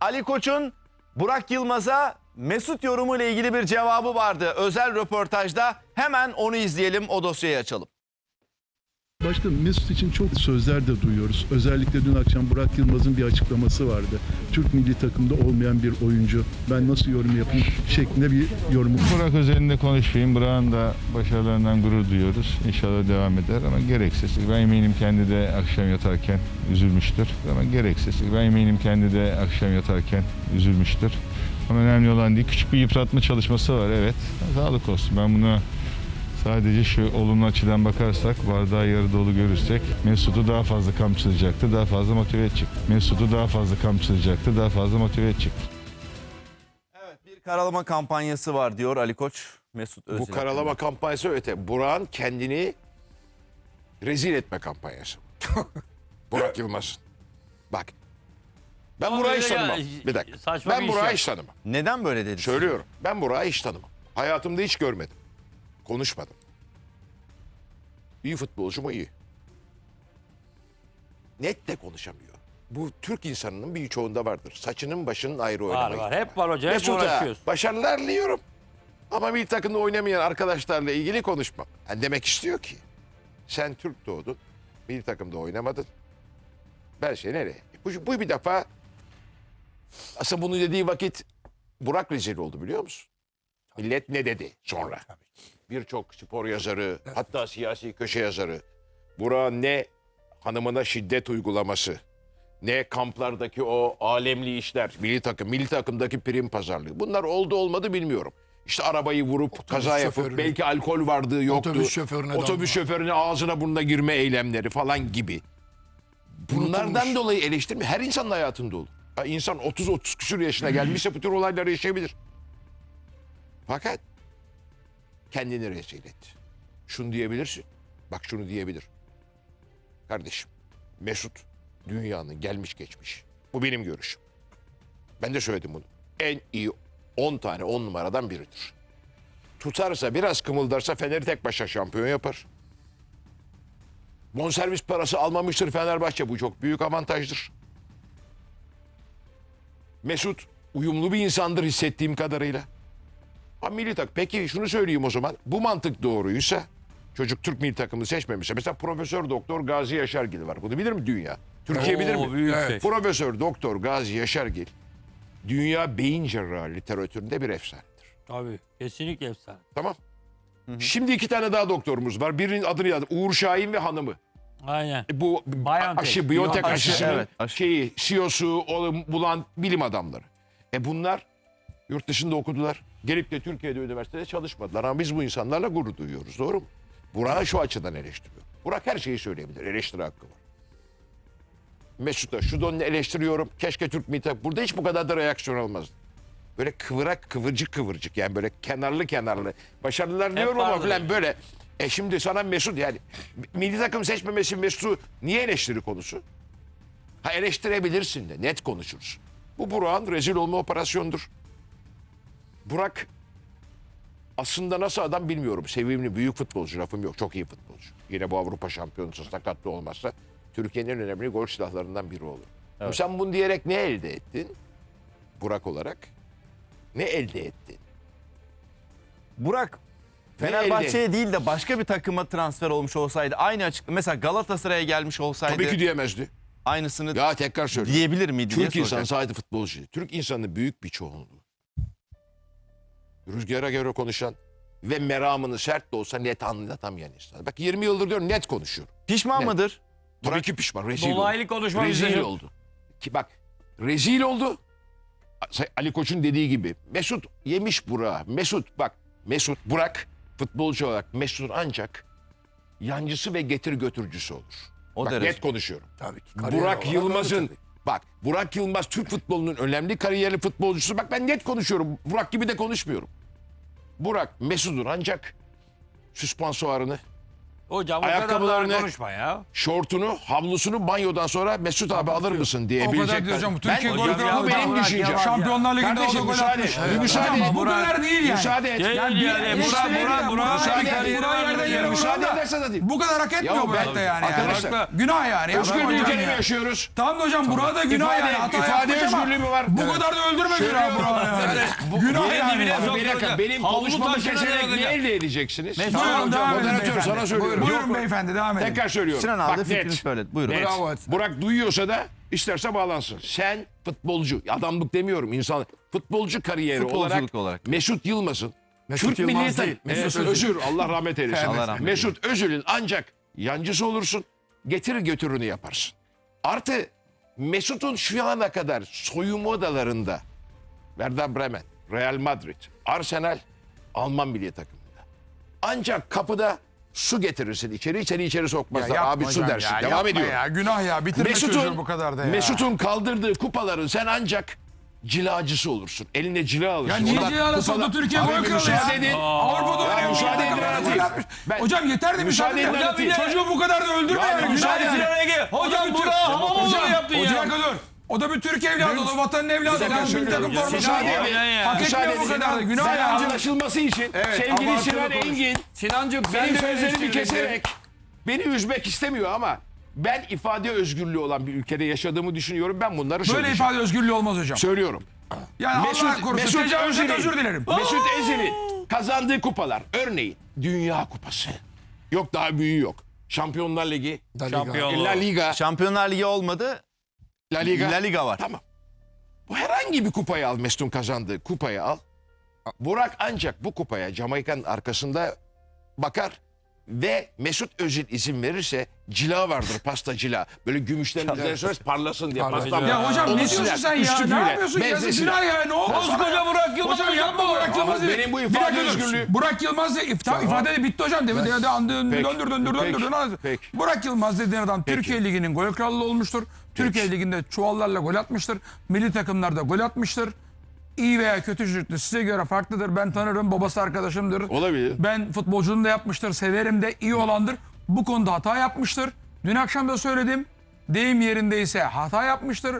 Ali Koç'un Burak Yılmaz'a Mesut yorumu ile ilgili bir cevabı vardı. Özel röportajda hemen onu izleyelim, o dosyayı açalım. Başkanım Mesut için çok sözler de duyuyoruz. Özellikle dün akşam Burak Yılmaz'ın bir açıklaması vardı. Türk milli takımda olmayan bir oyuncu. Ben nasıl yorum yapayım şeklinde bir yorumu. Burak üzerinde konuşmayayım. Burak'ın da başarılarından gurur duyuyoruz. İnşallah devam eder ama gereksiz. Ben eminim kendi de akşam yatarken üzülmüştür. Ama gereksiz. Ben eminim kendi de akşam yatarken üzülmüştür. Ama önemli olan değil. Küçük bir yıpratma çalışması var evet. Sağlık olsun. Ben buna sadece şu olumlu açıdan bakarsak, bardağı yarı dolu görürsek Mesut'u daha fazla kamçılayacaktı, daha fazla motive edecek. Mesut'u daha fazla kamçılayacaktı, daha fazla motive edecek. Evet, bir karalama kampanyası var diyor Ali Koç. Mesut Özil. Bu karalama kampanyası öte. Burak'ın kendini rezil etme kampanyası. Burak Yılmaz'ın. Bak. Ben Ama Burak'ı hiç ya, tanımam. Bir dakika. saçma Ben bir iş Burak'ı ya. hiç tanımam. Neden böyle dedi? Söylüyorum. Ben Burak'ı hiç tanımam. Hayatımda hiç görmedim. Konuşmadım. İyi futbolcu mu iyi. Net de konuşamıyor. Bu Türk insanının birçoğunda vardır. Saçının başının ayrı Var oynamayı. var. Hep var hocam. Hep Mesut'a uğraşıyoruz. başarılar diliyorum. Ama milli takımda oynamayan arkadaşlarla ilgili konuşmam. Yani demek istiyor ki sen Türk doğdun, milli takımda oynamadın. Ben seni nereye? Bu, bu bir defa aslında bunu dediği vakit Burak rezil oldu biliyor musun? Millet ne dedi sonra? Birçok spor yazarı, hatta siyasi köşe yazarı Burak'ın ne hanımına şiddet uygulaması, ne kamplardaki o alemli işler, milli takım, milli takımdaki prim pazarlığı. Bunlar oldu olmadı bilmiyorum. İşte arabayı vurup kaza yapıp şoförüne- belki alkol vardı yoktu. Otobüs şoförüne Otobüs dalma. şoförüne ağzına burnuna girme eylemleri falan gibi. Bunlardan Unutulmuş. dolayı eleştirme her insanın hayatında olur. Ha, insan 30-30 küsur yaşına gelmişse bu tür olayları yaşayabilir. Fakat kendini rezil et. Şunu diyebilirsin. Bak şunu diyebilir. Kardeşim Mesut dünyanın gelmiş geçmiş. Bu benim görüşüm. Ben de söyledim bunu. En iyi 10 tane 10 numaradan biridir. Tutarsa biraz kımıldarsa Fener'i tek başına şampiyon yapar. Bonservis parası almamıştır Fenerbahçe. Bu çok büyük avantajdır. Mesut uyumlu bir insandır hissettiğim kadarıyla. Ha, milli tak. Peki şunu söyleyeyim o zaman. Bu mantık doğruysa çocuk Türk milli takımını seçmemişse mesela Profesör Doktor Gazi Yaşargil var. Bunu bilir mi dünya? Türkiye bilir Oo, mi? büyük Evet. şey. Profesör Doktor Gazi Yaşargil dünya beyin cerrahı literatüründe bir efsanedir. Tabii. Kesinlikle efsane. Tamam. Şimdi iki tane daha doktorumuz var. Birinin adını yazdım. Uğur Şahin ve hanımı. Aynen. E, Bu BioNTech. aşı, biyotek Aşı, aşısının evet, aşı. şeyi, CEO'su oğlum, bulan bilim adamları. E bunlar yurt dışında okudular. Gelip de Türkiye'de üniversitede çalışmadılar. Ama biz bu insanlarla gurur duyuyoruz. Doğru mu? Burak'ı şu açıdan eleştiriyor. Burak her şeyi söyleyebilir. Eleştiri hakkı var. Mesut'a şu donunu eleştiriyorum. Keşke Türk takım- Burada hiç bu kadar da reaksiyon olmazdı. Böyle kıvırak kıvırcık kıvırcık yani böyle kenarlı kenarlı. Başarılılar diyorum ama falan böyle. E şimdi sana Mesut yani milli takım seçmemesi Mesut'u niye eleştiri konusu? Ha eleştirebilirsin de net konuşuruz. Bu Burak'ın rezil olma operasyonudur. Burak aslında nasıl adam bilmiyorum. Sevimli büyük futbolcu lafım yok. Çok iyi futbolcu. Yine bu Avrupa şampiyonası sakatlı olmazsa Türkiye'nin en önemli gol silahlarından biri olur. Ama Sen bunu diyerek ne elde ettin? Burak olarak ne elde ettin? Burak Ne Fenerbahçe'ye değil de başka bir takıma transfer olmuş olsaydı aynı açıklama mesela Galatasaray'a gelmiş olsaydı Tabii ki diyemezdi. aynısını Ya tekrar söylüyorum. diyebilir miydi diye Türk insanı soracağım. sadece futbolcu. Türk insanının büyük bir çoğunluğu. Rüzgara göre konuşan ve meramını sert de olsa net anlatamayan insan. Bak 20 yıldır diyorum net konuşuyor. Pişman Ne? mıdır? Tabii ki pişman. Rezil Dolaylı oldu. konuşma Rezil yok. oldu. Ki bak rezil oldu. Ali Koç'un dediği gibi. Mesut yemiş Burak'ı. Mesut bak Mesut Burak futbolcu olarak Mesut ancak yancısı ve getir götürücüsü olur. O bak derece. net konuşuyorum. Tabii ki. Burak Yılmaz'ın bak Burak Yılmaz Türk futbolunun önemli kariyerli futbolcusu. Bak ben net konuşuyorum. Burak gibi de konuşmuyorum. Burak Mesut'un ancak süspansuarını Hocam Ayakkabılarını- da konuşma ya. şortunu, havlusunu banyodan sonra Mesut abi alır mısın kadar değil hocam. Ben- Türkiye Hocam gol ya, kralı bu benim düşüncem. Şampiyonlar Ligi'nde o da gol atmış. Müsaade Hocam et. bu kadar değil yani. Müsaade et. Değil Yani yani. bir Burak, Burak, Burak, müsaade et. Burak yerden yere Müsaade da edersen hadi. Bu kadar hak etmiyor bu ben- hayatta yani. Arkadaşlar-. Günah yani. Özgür bir hocam ülkede mi ya. yaşıyoruz? Tamam da hocam burada günah İfade- yani. İfade özgürlüğü mü var? Bu kadar da öldürme günah Burak'ı. Günah yani. bir dakika benim konuşmamı keserek ne elde edeceksiniz? Buyurun hocam, moderatör sana söylüyorum. Buyurun Yok. beyefendi devam edin. Tekrar söylüyorum. Sinan Bak abi fikrinizi net. söyle. Buyurun. Net. Bravo. Burak duyuyorsa da isterse bağlansın. Sen futbolcu, adamlık demiyorum insan. Futbolcu kariyeri Futbolculuk olarak, olarak. Mesut Yılmaz'ın Mesut Türk Yılmaz milli değil, Mesut Özil. Özür Allah rahmet eylesin. Allah rahmet Mesut Özil'in ancak yancısı olursun. Getir götürünü yaparsın. Artı Mesut'un şu ana kadar soyunma odalarında Werder Bremen, Real Madrid, Arsenal, Alman milli takımında. Ancak kapıda su getirirsin içeri, içeri içeri sokmazlar. yapma Abi su hocam dersin. ya, Devam yapma ediyor. Ya, günah ya. Bitirme çocuğu bu kadar da ya. Mesut'un kaldırdığı kupaların sen ancak cilacısı olursun. Eline cila alırsın. Ya niye Onlar cilalası kupalar- oldu Türkiye Abi gol kralı müsaade ya? edin. Avrupa'da Ya oynayan müsaade edin anlatayım. Ben- Hocam yeter de müsaade Müsaade edin. edin anlatayım. Çocuğu bu kadar da öldürme Ya yani. Günah müsaade yani. edin. Hocam Türk- Hamamoğlu Hocam, yaptın ya. Hocam dur. O da bir Türk evladı. O da vatanın evladı. milli söylüyorum. takım forması giyiyor. edin. Hak etmiyor bu kadar da. Günah Sen ya. anlaşılması için sevgili abartılı Sinan konuş. Engin Sinancığım benim sözlerimi eleştirdin. keserek beni üzmek istemiyor ama ben ifade özgürlüğü olan bir ülkede yaşadığımı düşünüyorum. Ben bunları Böyle söyleyeceğim. ifade özgürlüğü olmaz hocam. Söylüyorum. Yani Allah korusun. Tecavüzden Özil'in- özür dilerim. Mesut Özil'in kazandığı kupalar. Örneğin Dünya Kupası. Yok daha büyüğü yok. Şampiyonlar Ligi, Şampiyonluğu. La Liga, Şampiyonlar Ligi olmadı. La Liga. La Liga var. Tamam. Bu herhangi bir kupayı al Mesut'un kazandığı kupayı al. Burak ancak bu kupaya Jamaika'nın arkasında bakar ve Mesut Özil izin verirse cila vardır pasta cila. Böyle gümüşlerin üzerine süreriz parlasın diye pastan. Ya hocam ne suçlu sen ya? Ne yapıyorsun ya? benzesinler. Günah ya ne oldu? Koskoca Burak Yılmaz Hocam yapma Burak Yılmaz benim bu ifade özgürlüğü- Burak Yılmaz dedi. İfta, ifade de bitti hocam. Demi de andı, Peki. döndür döndür döndür. döndür. Burak Yılmaz dediğin adam Türkiye Ligi'nin gol kralı olmuştur. Türkiye Ligi'nde çuvallarla gol atmıştır. Milli takımlarda gol atmıştır. İyi veya kötü çocuktur. Size göre farklıdır. Ben tanırım. Babası arkadaşımdır. Olabilir. Ben futbolculuğunu da yapmıştır. Severim de iyi olandır. Bu konuda hata yapmıştır. Dün akşam da söyledim. Deyim yerindeyse hata yapmıştır.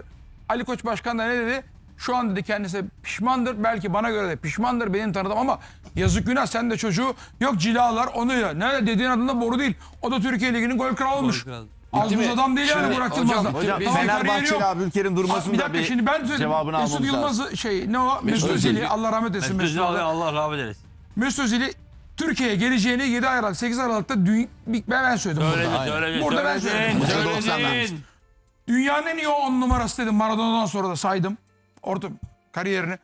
Ali Koç Başkan da ne dedi? Şu an dedi kendisi pişmandır. Belki bana göre de pişmandır benim tanıdığım ama yazık günah sen de çocuğu yok cilalar onu ya. Ne dediğin adında boru değil. O da Türkiye Ligi'nin gol kralı olmuş. kralı. Az buz adam değil yani Burak Yılmaz'dan. Hocam Tamam, kariyeri Fenerbahçeli yok. Abdülkerim Durmaz'ın Bir da dakika bir şimdi ben söyleyeyim. cevabını Mesut almamız lazım. Yılmaz'ı şey ne o? Mesut Özil'i. Özil'i Allah rahmet etsin. Mesut Mesut Özil Özil'i. Allah rahmet eylesin. Mesut Özil'i Türkiye'ye geleceğini 7 Aralık 8 Aralık'ta dü- ben, ben söyledim Söyledi burada. söyledi. Burada ben söyledin, söyledim. söyledin. Dünyanın en iyi 10 numarası dedim Maradona'dan sonra da saydım. Orta kariyerini.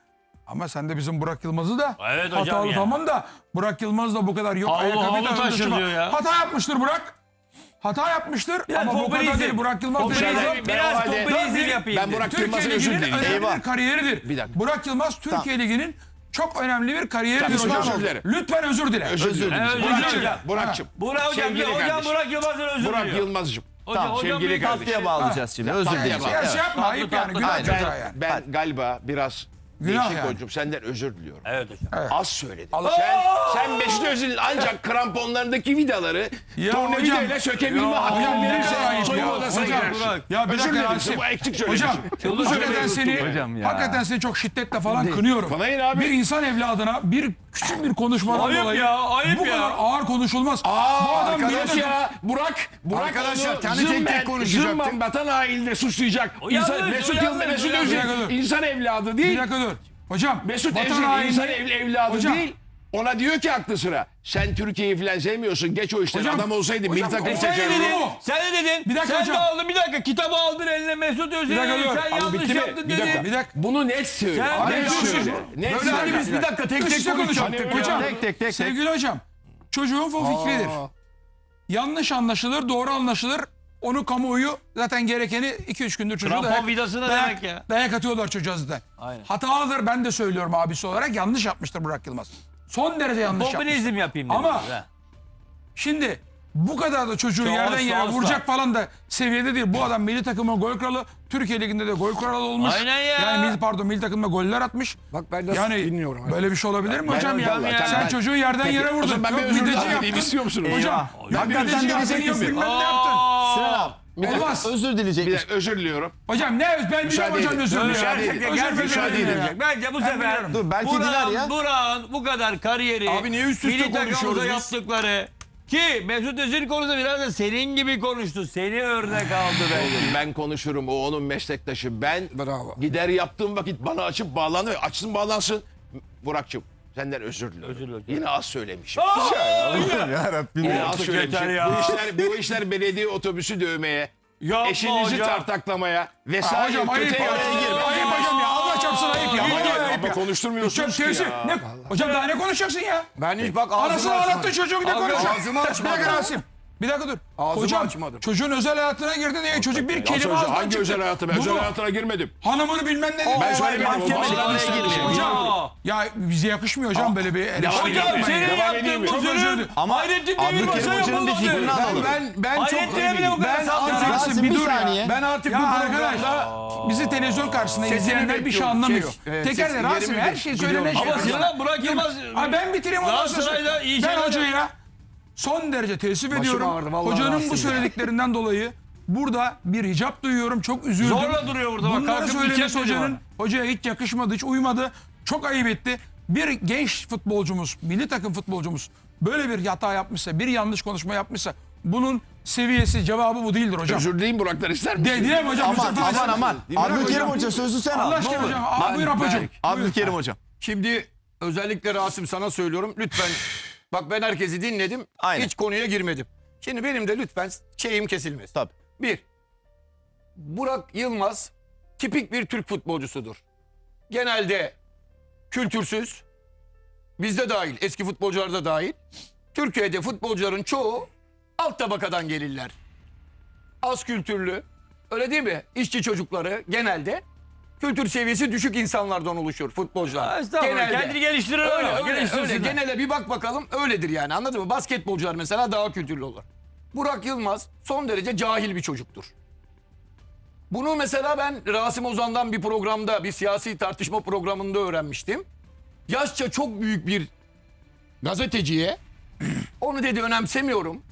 Ama sen de bizim Burak Yılmaz'ı da Evet hocam hatalı ya. tamam da Burak Yılmaz da bu kadar yok. Havlu, ayakkabı havlu taşır çıkma. diyor ya. Hata yapmıştır Burak. Hata yapmıştır Biraz ama bu kadar değil. Burak Yılmaz dışarıda- Biraz popülizm yapayım. Ben Burak Türkiye Yılmaz'a özür önemli Eyvah. bir kariyeridir. Bir dakika. Burak Yılmaz Türkiye Ligi'nin çok önemli bir kariyeridir Tamam, hocam. özür dilerim. Lütfen özür dile. Özür dilerim. Burak'cığım, dilerim. Burak'cığım. Burak hocam, hocam. Burak Yılmaz'ın özür Burak. Yılmaz'cığım. Hocam, Tamam, hocam sevgili bir kardeşim. Tatlıya bağlayacağız şimdi. Özür dilerim. Ya şey yapma ayıp yani. Günah yani. ben galiba biraz Günah değişik yani. oyuncum. Senden özür diliyorum. Evet hocam. Az söyledim. Allah- Sen, sen Mesut Özil'in ancak kramponlarındaki vidaları Ya tornavidayla hocam- sökebilme Ya hakkı hocam, ne verirse ayıp soyunma ya. odasına Hocam, girersin. Ya bir Özür dakika dilerim. Rasim. Bu eksik söylemişim. Hocam, hakikaten seni, Hocam ya. hakikaten seni çok şiddetle falan kınıyorum. Kınayın abi. Bir insan evladına bir küçük bir konuşmadan Ayıp dolayı ya, ayıp bu ya. kadar ağır konuşulmaz. Aa, bu adam arkadaş bir ya Burak Burak Arkadaşlar, onu kendi tek tek konuşacaktı. zımmen vatan haininde suçlayacak. İnsan, yanlış, Mesut Yılmaz, Mesut Özil insan evladı Bir değil. dakika dur. Hocam Mesut vatan Özil haini- insan ev, evladı Hocam. değil. Ona diyor ki aklı sıra sen Türkiye'yi falan sevmiyorsun geç o Hocam, adam olsaydı milli takım o- Sen ne seçerdi. dedin? o. Sen ne dedin? Bir dakika Sen hocam. de aldın bir dakika kitabı aldın eline Mesut dur. Sen yanlış bitti mi? yaptın Bir dedin. dakika. Bir dakika. Bunu net söyle. Sen net ne söyle. Net Böyle söyle. hadi biz bir dakika tek tek konuşacaktık. Hani Hocam Tek tek tek tek. sevgili hocam çocuğun bu fikridir. Yanlış anlaşılır doğru anlaşılır. Onu kamuoyu zaten gerekeni 2-3 gündür çocuğu Krampon dayak, vidası ne dayak, demek ya? dayak atıyorlar çocuğa zaten. Aynen. Hatalıdır ben de söylüyorum abisi olarak yanlış yapmıştır Burak Yılmaz. Son derece yanlış yapmıştır. Popülizm yapayım dedin. Ama- Ha. Şimdi bu kadar da çocuğu Çok yerden yere asla. vuracak falan da seviyede değil. Bu adam milli takıma gol kralı, Türkiye Ligi'nde de gol kralı olmuş. Aynen ya. Yani milli, pardon milli takımda goller atmış. Bak ben nasıl yani dinliyorum. böyle bir şey olabilir mi hocam ya? hocam ya. Sen Ben- çocuğu yerden Peki, yere vurdun. ben bir özür mideci dileyeyim, yaptın. istiyor musunuz? Hocam, Eyvah. ya mideci Hakikaten yaptın, yok bilmem ne yaptın. Sinan abi. Olmaz. Özür Bir dileyecek. dakika, özür diliyorum. Hocam ne? Ben biliyorum Müsaade hocam edin. özür Müsaade diliyorum. edin. Gerçekten, Özür gerçekten müsaade edin. Bence bu sefer biliyorum. Dur, belki diler ya. Burak'ın bu kadar kariyeri, Abi niye üst üste milli konuşuyoruz biz? yaptıkları ki Mesut Özil konusunda biraz da senin gibi konuştu. Seni örnek aldı. Oğlum ben konuşurum. O onun meslektaşı. Ben Bravo. gider yaptığım vakit bana açıp bağlanır. Açsın bağlansın. Burak'cığım senden özür diliyorum. Özür dilerim. Yine az söylemişim. Ya Rabbim Yine ya. az söylemişim. ya. Bu işler, bu işler belediye otobüsü dövmeye, Yapma eşinizi hocam. tartaklamaya Ha, vesaire. hocam ayıp kötü girme. Ayıp hocam ya. Allah çarpsın ayıp ya. Vallahi ayıp Ama ya. konuşturmuyorsunuz Hocam ki teyze, ya. ne? Hocam daha ne konuşacaksın ya? Ben hiç bak ağzımı Anasını ağlattın çocuğu bir de konuşacak. Ağzımı açmadım. dakika Rasim. Bir dakika dur. Ağzımı Hocam açmadım. çocuğun özel hayatına girdi diye çocuk bir kelime ağzından Hangi çıktı. özel hayatı? Ben özel hayatına girmedim. Hanımını bilmem ne diye. Ben söylemedim. girmeyelim. Hocam ya bize yakışmıyor hocam böyle bir eleştiri. Devam Hocam edeyim mi? senin Devam edeyim yaptığın mi? bu Çok özür zulüm. dilerim. Ama Hayrettin Abdülkerim Hoca'nın bir yapılmadı. fikrini Ben, alalım. ben, ben çok Hayrettin'e bile bu kadar ben saldırı. artık, Rasim, bir saniye. ben artık Ya bu arkadaş programda bizi televizyon karşısında Sesini izleyenler bir şey bekliyorum, anlamıyor. şey. Evet, Teker de sesini Rasim yerimi her bil- şey biliyorum. söylenen şey. Ama Sinan Burak Yılmaz Ay ben bitireyim ondan sonra. Galatasaray'da iyi Ben şeyler- hocaya son derece teessüf ediyorum. ağrıdı, vallahi Hocanın bu rahatsız ya. söylediklerinden dolayı burada bir hicap duyuyorum. Çok üzüldüm. Zorla duruyor burada. Bak, Bunları kalkıp söylemesi hocanın acaba? hocaya hiç yakışmadı, hiç uymadı. Çok ayıp etti. Bir genç futbolcumuz, milli takım futbolcumuz böyle bir hata yapmışsa, bir yanlış konuşma yapmışsa bunun seviyesi, cevabı bu değildir hocam. Özür dileyim Burak'tan ister misin? De, hocam. Aman lütfen. aman aman. Bırak Abdülkerim hocam. Hoca sözü sen Allah al. Ne aşkına hocam. Aa, buyur Apacığım. Abdülkerim Hocam. Şimdi özellikle Rasim sana söylüyorum. Lütfen bak ben herkesi dinledim. Aynen. Hiç konuya girmedim. Şimdi benim de lütfen şeyim kesilmesin. Tabii. Bir, Burak Yılmaz tipik bir Türk futbolcusudur. Genelde kültürsüz, bizde dahil, eski futbolcular da dahil. Türkiye'de futbolcuların çoğu alt tabakadan gelirler. Az kültürlü, öyle değil mi? İşçi çocukları genelde kültür seviyesi düşük insanlardan oluşur futbolcular. Estağfurullah. Kendini geliştirir Öyle, öyle. öyle, öyle. Genele bir bak bakalım öyledir yani anladın mı? Basketbolcular mesela daha kültürlü olur. Burak Yılmaz son derece cahil bir çocuktur. Bunu mesela ben Rasim Ozan'dan bir programda, bir siyasi tartışma programında öğrenmiştim. Yaşça çok büyük bir gazeteciye onu dedi önemsemiyorum.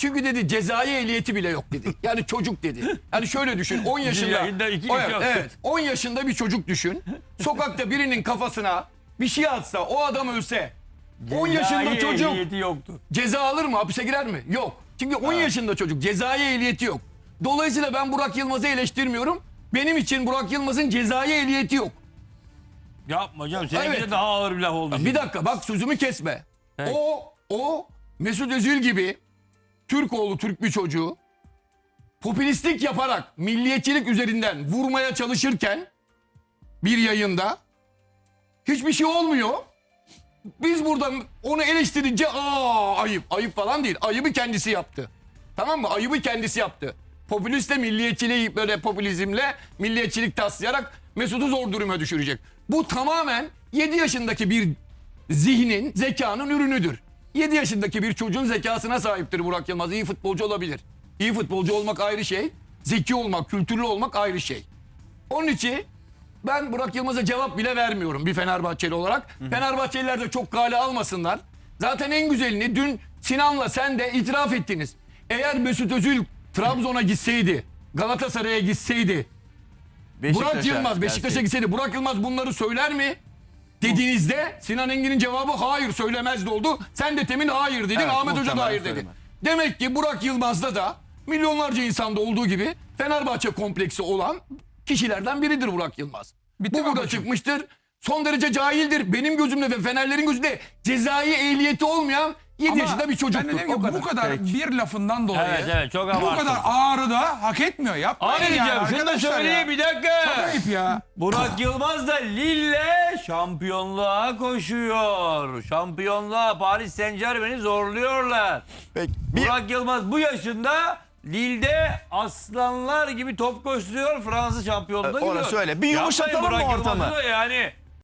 Çünkü dedi cezai ehliyeti bile yok dedi. Yani çocuk dedi. Yani şöyle düşün 10 yaşında. O- evet 10 yaşında bir çocuk düşün. Sokakta birinin kafasına bir şey atsa o adam ölse 10 yaşında çocuk ehliyeti yoktu. ceza alır mı? Hapise girer mi? Yok. Çünkü 10 yaşında çocuk cezai ehliyeti yok. Dolayısıyla ben Burak Yılmaz'ı eleştirmiyorum. Benim için Burak Yılmaz'ın cezai ehliyeti yok. Yapma hocam. Seninki Evet. de daha ağır bir laf oldu. Bir dakika bak sözümü kesme. Evet. O o Mesut Özil gibi Türk oğlu Türk bir çocuğu popülistlik yaparak milliyetçilik üzerinden vurmaya çalışırken bir yayında hiçbir şey olmuyor. Biz burada onu eleştirince aa ayıp ayıp falan değil. Ayıbı kendisi yaptı. Tamam mı? Ayıbı kendisi yaptı. Popülistle milliyetçiliği böyle popülizmle milliyetçilik taslayarak Mesut'u zor duruma düşürecek. Bu tamamen 7 yaşındaki bir zihnin, zekanın ürünüdür. 7 yaşındaki bir çocuğun zekasına sahiptir Burak Yılmaz. İyi futbolcu olabilir. İyi futbolcu olmak ayrı şey. Zeki olmak, kültürlü olmak ayrı şey. Onun için ben Burak Yılmaz'a cevap bile vermiyorum bir Fenerbahçeli olarak. Fenerbahçeliler de çok kale almasınlar. Zaten en güzelini dün Sinan'la sen de itiraf ettiniz. Eğer Mesut Özil Trabzon'a gitseydi, Galatasaray'a gitseydi, Burak Yılmaz Beşiktaş'a gitseydi Burak Yılmaz bunları söyler mi? Dediğinizde Sinan Engin'in cevabı hayır söylemezdi oldu. Sen de temin hayır dedin. Evet, Ahmet Hoca da hayır dedi. söylemez. Demek ki Burak Yılmaz'da da milyonlarca insanda olduğu gibi Fenerbahçe kompleksi olan kişilerden biridir Burak Yılmaz. Bitti Bu burada çıkmıştır. Son derece cahildir. Benim gözümde ve Fenerlerin gözünde cezai ehliyeti olmayan 7 Ama yaşında bir Ben de O ki bu kadar. kadar bir lafından dolayı Evet evet çok bu kadar ağrı da hak etmiyor. Yapmayın Abi yani şunu da arkadaşlar söyleyeyim ya. bir dakika. Çok ayıp ya. Burak Yılmaz da Lille şampiyonluğa koşuyor. Şampiyonluğa Paris Saint Germain'i zorluyorlar. Peki, bir, Burak Yılmaz bu yaşında Lille'de aslanlar gibi top koşturuyor Fransız şampiyonluğuna Orası gidiyor. öyle. Bir Yapmayın yumuşatalım Burak mı ortamı? Yılmaz'ı da Yani